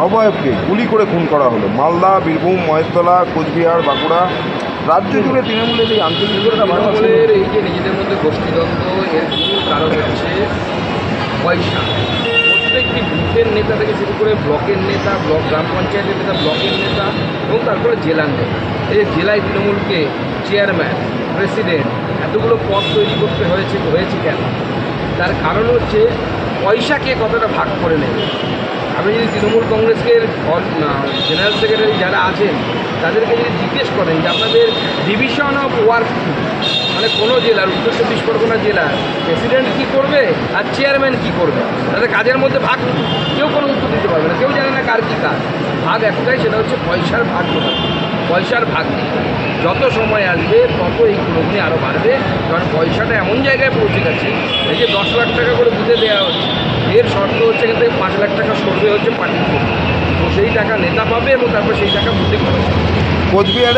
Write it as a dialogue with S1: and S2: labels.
S1: আহ্বায়ককে গুলি করে খুন করা হলো। মালদা, বীরভূম, মহেশতলা, কোচবিহার, বাঁকুড়া রাজ্য জুড়ে তৃণমূলের এই বাড়ছে।
S2: তৃণমূলের এই যে নিজেদের মধ্যে গোষ্ঠীদ্বন্দ্ব, এর কারণ হচ্ছে পয়সা। প্রত্যেকটি বুথের নেতা থেকে শুরু করে ব্লকের নেতা, ব্লক গ্রাম পঞ্চায়েতের নেতা, ব্লকের নেতা এবং তারপরে জেলার নেতা। এই জেলায় তৃণমূলকে চেয়ারম্যান, প্রেসিডেন্ট এতগুলো পদ তৈরি করতে হয়েছে হয়েছে কেন? তার কারণ হচ্ছে পয়সাকে কতটা ভাগ করে নেবে? আপনি যদি তৃণমূল কংগ্রেসের জেনারেল সেক্রেটারি যারা আছেন, তাদেরকে যদি জিজ্ঞেস করেন যে আপনাদের ডিভিশন অফ ওয়ার্ক মানে কোনো জেলার উত্তর চব্বিশ পরগনা জেলার প্রেসিডেন্ট কী করবে আর চেয়ারম্যান কী করবে? তাদের কাজের মধ্যে ভাগ কেউ কোনো উত্তর দিতে পারবে না, কেউ জানে না কার কী কাজ। ভাগ একটাই, সেটা হচ্ছে পয়সার ভাগ পয়সার ভাগ নেই। যত সময় আসবে, তত এই গুণগুলি আরও বাড়বে। কারণ পয়সাটা এমন জায়গায় পৌঁছে গেছে, এই যে দশ লাখ টাকা করে বুঝে দেওয়া হচ্ছে। এর শর্ত হচ্ছে পাঁচ লাখ টাকা সরবে হচ্ছে পার্টি তো সেই টাকা নেতা পাবে এবং তারপর সেই টাকা বুদ্ধি হবে।
S1: কোচবিহারে